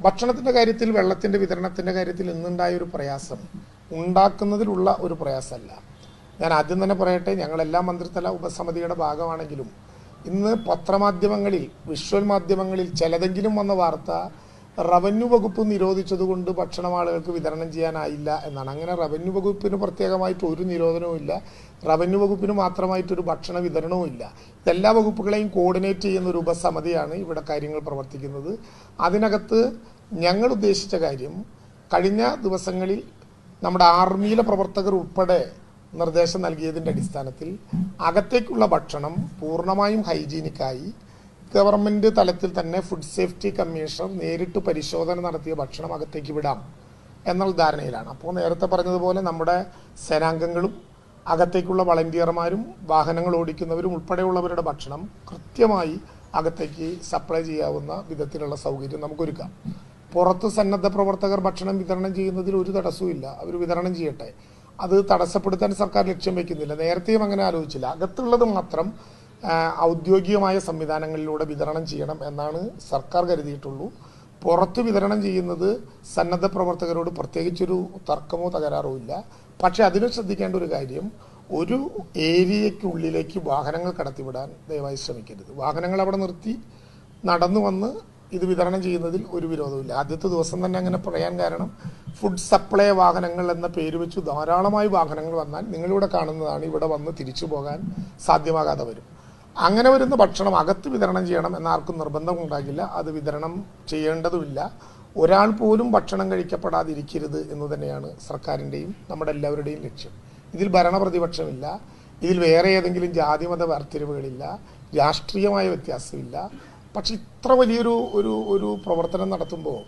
ഭക്ഷണത്തിന്റെ കാര്യത്തിൽ വെള്ളത്തിന്റെ വിതരണത്തിന്റെ കാര്യത്തിൽ ഇന്നുണ്ടായ ഒരു പ്രയാസം? ഉണ്ടാക്കുന്നതിലുള്ള ഒരു പ്രയാസമല്ല. ഞാൻ ആദ്യം തന്നെ പറയട്ടെ ഞങ്ങളെല്ലാ മന്ത്രിതല ഉപസമിതിയുടെ ഭാഗമാണെങ്കിലും ഇന്ന് പത്രമാധ്യമങ്ങളിൽ വിഷ്വൽ മാധ്യമങ്ങളിൽ ചിലതെങ്കിലും വന്ന വാർത്ത റവന്യൂ വകുപ്പ് നിരോധിച്ചതുകൊണ്ട് ഭക്ഷണം ആളുകൾക്ക് വിതരണം ചെയ്യാനായില്ല എന്നാണ്. അങ്ങനെ റവന്യൂ വകുപ്പിന് പ്രത്യേകമായിട്ട് ഒരു നിരോധനവും ഇല്ല. റവന്യൂ വകുപ്പിന് മാത്രമായിട്ടൊരു ഭക്ഷണ വിതരണവും ഇല്ല. ഇതെല്ലാ വകുപ്പുകളെയും കോർഡിനേറ്റ് ചെയ്യുന്ന ഒരു ഉപസമിതിയാണ് ഇവിടെ കാര്യങ്ങൾ പ്രവർത്തിക്കുന്നത്. അതിനകത്ത് ഞങ്ങൾ ഉദ്ദേശിച്ച കാര്യം കഴിഞ്ഞ ദിവസങ്ങളിൽ നമ്മുടെ ആർമിയിലെ പ്രവർത്തകർ ഉൾപ്പെടെ നിർദ്ദേശം നൽകിയതിന്റെ അടിസ്ഥാനത്തിൽ അകത്തേക്കുള്ള ഭക്ഷണം പൂർണമായും ഹൈജീനിക്കായി ഗവൺമെന്റ് തലത്തിൽ തന്നെ ഫുഡ് സേഫ്റ്റി കമ്മീഷൻ നേരിട്ട് പരിശോധന നടത്തിയ ഭക്ഷണം അകത്തേക്ക് വിടാം എന്നുള്ള ധാരണയിലാണ്. അപ്പോൾ നേരത്തെ പറഞ്ഞതുപോലെ നമ്മുടെ സേനാംഗങ്ങളും അകത്തേക്കുള്ള വളണ്ടിയർമാരും വാഹനങ്ങൾ ഓടിക്കുന്നവരും ഉൾപ്പെടെയുള്ളവരുടെ ഭക്ഷണം കൃത്യമായി അകത്തേക്ക് സപ്ലൈ ചെയ്യാവുന്ന വിധത്തിലുള്ള സൗകര്യം നമുക്കൊരുക്കാം. പുറത്ത് സന്നദ്ധ പ്രവർത്തകർ ഭക്ഷണം വിതരണം ചെയ്യുന്നതിൽ ഒരു തടസ്സവും ഇല്ല. അവർ വിതരണം ചെയ്യട്ടെ. അത് തടസ്സപ്പെടുത്താൻ സർക്കാർ ലക്ഷ്യം വെക്കുന്നില്ല. നേരത്തെയും അങ്ങനെ ആലോചിച്ചില്ല. അകത്തുള്ളത് മാത്രം ഔദ്യോഗികമായ സംവിധാനങ്ങളിലൂടെ വിതരണം ചെയ്യണം എന്നാണ് സർക്കാർ കരുതിയിട്ടുള്ളൂ. പുറത്ത് വിതരണം ചെയ്യുന്നത് സന്നദ്ധ പ്രവർത്തകരോട് പ്രത്യേകിച്ചൊരു തർക്കമോ തകരാറോ ഇല്ല. പക്ഷെ അതിന് ശ്രദ്ധിക്കേണ്ട ഒരു കാര്യം ഒരു ഏരിയയ്ക്കുള്ളിലേക്ക് വാഹനങ്ങൾ കടത്തിവിടാൻ ദയവായി ശ്രമിക്കരുത്. വാഹനങ്ങൾ അവിടെ നിർത്തി നടന്നു വന്ന് ഇത് വിതരണം ചെയ്യുന്നതിൽ ഒരു വിരോധമില്ല ആദ്യത്തെ ദിവസം തന്നെ അങ്ങനെ പറയാൻ കാരണം ഫുഡ് സപ്ലൈ വാഹനങ്ങൾ എന്ന പേര് വെച്ച് ധാരാളമായി വാഹനങ്ങൾ വന്നാൽ നിങ്ങളിവിടെ കാണുന്നതാണ് ഇവിടെ വന്ന് തിരിച്ചു പോകാൻ സാധ്യമാകാതെ വരും. അങ്ങനെ വരുന്ന ഭക്ഷണം അകത്ത് വിതരണം ചെയ്യണം എന്നാർക്കും നിർബന്ധം ഉണ്ടാകില്ല അത് വിതരണം ചെയ്യേണ്ടതുമില്ല. ഒരാൾ പോലും ഭക്ഷണം കഴിക്കപ്പെടാതിരിക്കരുത് എന്ന് തന്നെയാണ് സർക്കാരിന്റെയും നമ്മുടെ എല്ലാവരുടെയും ലക്ഷ്യം. ഇതിൽ ഭരണപ്രതിപക്ഷമില്ല. ഇതിൽ വേറെ ഏതെങ്കിലും ജാതിമത വേർതിരിവുകളില്ല. രാഷ്ട്രീയമായ വ്യത്യാസമില്ല. പക്ഷെ ഇത്ര വലിയൊരു ഒരു ഒരു പ്രവർത്തനം നടത്തുമ്പോൾ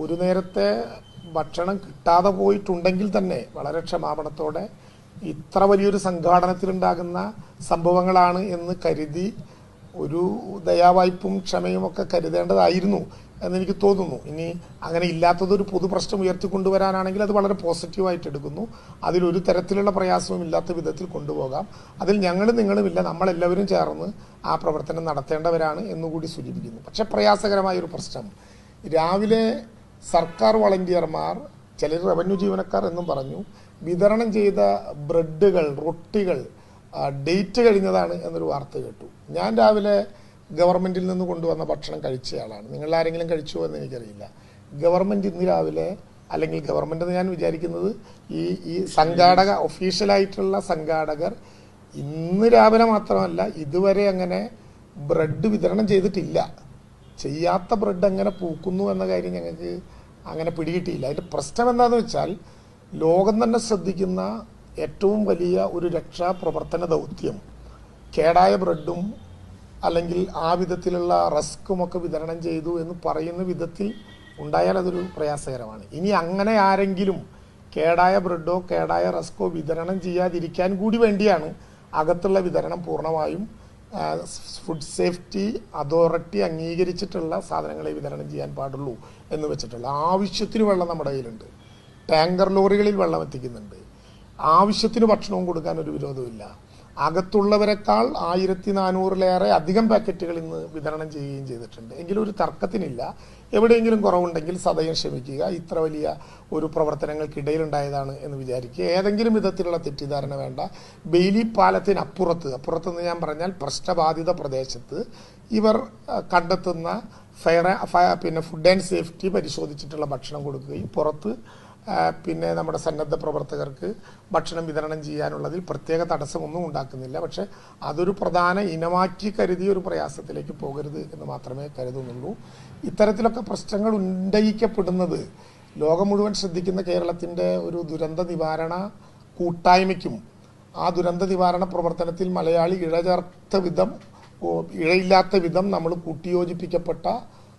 ഒരു നേരത്തെ ഭക്ഷണം കിട്ടാതെ പോയിട്ടുണ്ടെങ്കിൽ തന്നെ വളരെ ക്ഷമാപണത്തോടെ ഇത്ര വലിയൊരു സംഘാടനത്തിലുണ്ടാകുന്ന സംഭവങ്ങളാണ് എന്ന് കരുതി ഒരു ദയാവായ്പും ക്ഷമയും ഒക്കെ കരുതേണ്ടതായിരുന്നു എന്നെനിക്ക് തോന്നുന്നു. ഇനി അങ്ങനെ ഇല്ലാത്തതൊരു പൊതു പ്രശ്നം ഉയർത്തിക്കൊണ്ടുവരാനാണെങ്കിൽ അത് വളരെ പോസിറ്റീവായിട്ട് എടുക്കുന്നു. അതിലൊരു തരത്തിലുള്ള പ്രയാസവും ഇല്ലാത്ത വിധത്തിൽ കൊണ്ടുപോകാം. അതിൽ ഞങ്ങളും നിങ്ങളും ഇല്ല നമ്മളെല്ലാവരും ചേർന്ന് ആ പ്രവർത്തനം നടത്തേണ്ടവരാണ് എന്നുകൂടി സൂചിപ്പിക്കുന്നു. പക്ഷേ പ്രയാസകരമായ ഒരു പ്രശ്നം. രാവിലെ സർക്കാർ വളണ്ടിയർമാർ ചിലർ റവന്യൂ ജീവനക്കാർ എന്നും പറഞ്ഞു വിതരണം ചെയ്ത ബ്രെഡുകൾ റൊട്ടികൾ ഡേറ്റ് കഴിഞ്ഞതാണ് എന്നൊരു വാർത്ത കേട്ടു. ഞാൻ രാവിലെ ഗവൺമെന്റിൽ നിന്ന് കൊണ്ടുവന്ന ഭക്ഷണം കഴിച്ചയാളാണ്. നിങ്ങൾ ആരെങ്കിലും കഴിച്ചോ എന്ന് എനിക്കറിയില്ല. ഗവൺമെന്റ് ഇന്ന് രാവിലെ അല്ലെങ്കിൽ ഗവൺമെന്റ് എന്ന് ഞാൻ വിചാരിക്കുന്നത് ഈ ഈ സംഘാടക ഒഫീഷ്യലായിട്ടുള്ള സംഘാടകർ ഇന്ന് രാവിലെ മാത്രമല്ല ഇതുവരെ അങ്ങനെ ബ്രെഡ് വിതരണം ചെയ്തിട്ടില്ല. ചെയ്യാത്ത ബ്രെഡ് എങ്ങനെ പൂക്കുന്നു എന്ന കാര്യം ഞങ്ങൾക്ക് അങ്ങനെ പിടികിട്ടിയില്ല. അതിന്റെ പ്രശ്നം എന്താണെന്ന് വെച്ചാൽ ലോകം തന്നെ ശ്രദ്ധിക്കുന്ന ഏറ്റവും വലിയ ഒരു രക്ഷാപ്രവർത്തന ദൗത്യം കേടായ ബ്രെഡും അല്ലെങ്കിൽ ആ വിധത്തിലുള്ള റസ്ക്കും ഒക്കെ വിതരണം ചെയ്തു എന്ന് പറയുന്ന വിധത്തിൽ ഉണ്ടായാൽ അതൊരു പ്രയാസകരമാണ്. ഇനി അങ്ങനെ ആരെങ്കിലും കേടായ ബ്രെഡോ കേടായ റസ്കോ വിതരണം ചെയ്യാതിരിക്കാൻ കൂടി വേണ്ടിയാണ് അകത്തുള്ള വിതരണം പൂർണമായും ഫുഡ് സേഫ്റ്റി അതോറിറ്റി അംഗീകരിച്ചിട്ടുള്ള സാധനങ്ങളെ വിതരണം ചെയ്യാൻ പാടുള്ളൂ എന്ന് വെച്ചിട്ടുള്ള ആവശ്യത്തിന് വെള്ളം നമ്മുടെ കയ്യിലുണ്ട്. ടാങ്കർ ലോറികളിൽ വെള്ളം എത്തിക്കുന്നുണ്ട്. ആവശ്യത്തിന് ഭക്ഷണവും കൊടുക്കാൻ ഒരു വിരോധമില്ല അകത്തുള്ളവരെക്കാൾ ആയിരത്തി നാനൂറിലേറെ അധികം പാക്കറ്റുകൾ ഇന്ന് വിതരണം ചെയ്യുകയും ചെയ്തിട്ടുണ്ട്. എങ്കിലും ഒരു തർക്കത്തിനില്ല. എവിടെയെങ്കിലും കുറവുണ്ടെങ്കിൽ സദയം ക്ഷമിക്കുക. ഇത്ര വലിയ ഒരു പ്രവർത്തനങ്ങൾക്കിടയിലുണ്ടായതാണ് എന്ന് വിചാരിക്കുക. ഏതെങ്കിലും വിധത്തിലുള്ള തെറ്റിദ്ധാരണ വേണ്ട. ബെയിലി പാലത്തിനപ്പുറത്ത് അപ്പുറത്തെന്ന് ഞാൻ പറഞ്ഞാൽ പ്രശ്നബാധിത പ്രദേശത്ത് ഇവർ കണ്ടെത്തുന്ന ഫയർ പിന്നെ ഫുഡ് ആൻഡ് സേഫ്റ്റി പരിശോധിച്ചിട്ടുള്ള ഭക്ഷണം കൊടുക്കുകയും പുറത്ത് പിന്നെ നമ്മുടെ സന്നദ്ധ പ്രവർത്തകർക്ക് ഭക്ഷണം വിതരണം ചെയ്യാനുള്ളതിൽ പ്രത്യേക തടസ്സമൊന്നും ഉണ്ടാക്കുന്നില്ല. പക്ഷേ അതൊരു പ്രധാന ഇനമാക്കി കരുതിയ ഒരു പ്രയാസത്തിലേക്ക് പോകരുത് എന്ന് മാത്രമേ കരുതുന്നുള്ളൂ. ഇത്തരത്തിലൊക്കെ പ്രശ്നങ്ങൾ ഉന്നയിക്കപ്പെടുന്നത് ലോകം മുഴുവൻ ശ്രദ്ധിക്കുന്ന കേരളത്തിന്റെ ഒരു ദുരന്ത നിവാരണ കൂട്ടായ്മയ്ക്കും ആ ദുരന്ത നിവാരണ പ്രവർത്തനത്തിൽ മലയാളി ഇഴചേർത്ത വിധം ഇഴയില്ലാത്ത വിധം നമ്മൾ കൂട്ടിയോജിപ്പിക്കപ്പെട്ട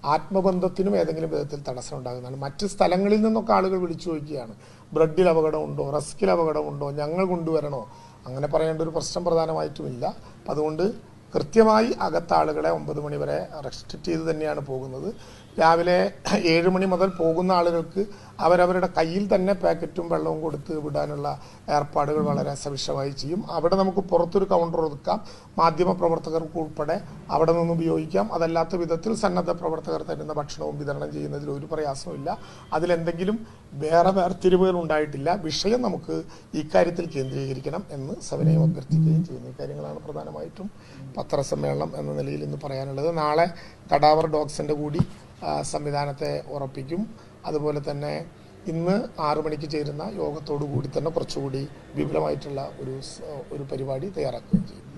ആത്മബന്ധത്തിനും ഏതെങ്കിലും വിധത്തിൽ തടസ്സം ഉണ്ടാകുന്നതാണ്. മറ്റ് സ്ഥലങ്ങളിൽ നിന്നൊക്കെ ആളുകൾ വിളിച്ചു ചോദിക്കുകയാണ്. ബ്രെഡിൽ അപകടമുണ്ടോ? റസ്കിൽ അപകടമുണ്ടോ? ഞങ്ങൾ കൊണ്ടുവരണോ? അങ്ങനെ പറയേണ്ട ഒരു പ്രശ്നം പ്രധാനമായിട്ടുമില്ല. അപ്പം അതുകൊണ്ട് കൃത്യമായി അകത്താളുകളെ ഒമ്പത് മണി വരെ റെസ്ട്രിക്റ്റ് ചെയ്ത് തന്നെയാണ് പോകുന്നത്. രാവിലെ ഏഴ് മണി മുതൽ പോകുന്ന ആളുകൾക്ക് അവരവരുടെ കയ്യിൽ തന്നെ പാക്കറ്റും വെള്ളവും കൊടുത്ത് വിടാനുള്ള ഏർപ്പാടുകൾ വളരെ സവിശമായി ചെയ്യും. അവിടെ നമുക്ക് പുറത്തൊരു കൗണ്ടർ ഒതുക്കാം. മാധ്യമ പ്രവർത്തകർക്ക് ഉൾപ്പെടെ അവിടെ നിന്ന് ഉപയോഗിക്കാം. അതല്ലാത്ത വിധത്തിൽ സന്നദ്ധ പ്രവർത്തകർ തരുന്ന ഭക്ഷണവും വിതരണം ചെയ്യുന്നതിൽ ഒരു പ്രയാസമില്ല അതിലെന്തെങ്കിലും വേറെ വേർതിരിവുകൾ ഉണ്ടായിട്ടില്ല. വിഷയം നമുക്ക് ഇക്കാര്യത്തിൽ കേന്ദ്രീകരിക്കണം എന്ന് സവിനയം അഭ്യർത്ഥിക്കുകയും ചെയ്യുന്നു. ഇക്കാര്യങ്ങളാണ് പ്രധാനമായിട്ടും പത്രസമ്മേളനം എന്ന നിലയിൽ ഇന്ന് പറയാനുള്ളത്. നാളെ കടാവർ ഡോഗ്സിന്റെ കൂടി സംവിധാനത്തെ ഉറപ്പിക്കും. അതുപോലെ തന്നെ ഇന്ന് ആറു മണിക്ക് ചേരുന്ന യോഗത്തോടു കൂടി തന്നെ കുറച്ചുകൂടി വിപുലമായിട്ടുള്ള ഒരു ഒരു പരിപാടി തയ്യാറാക്കുകയും ചെയ്യും.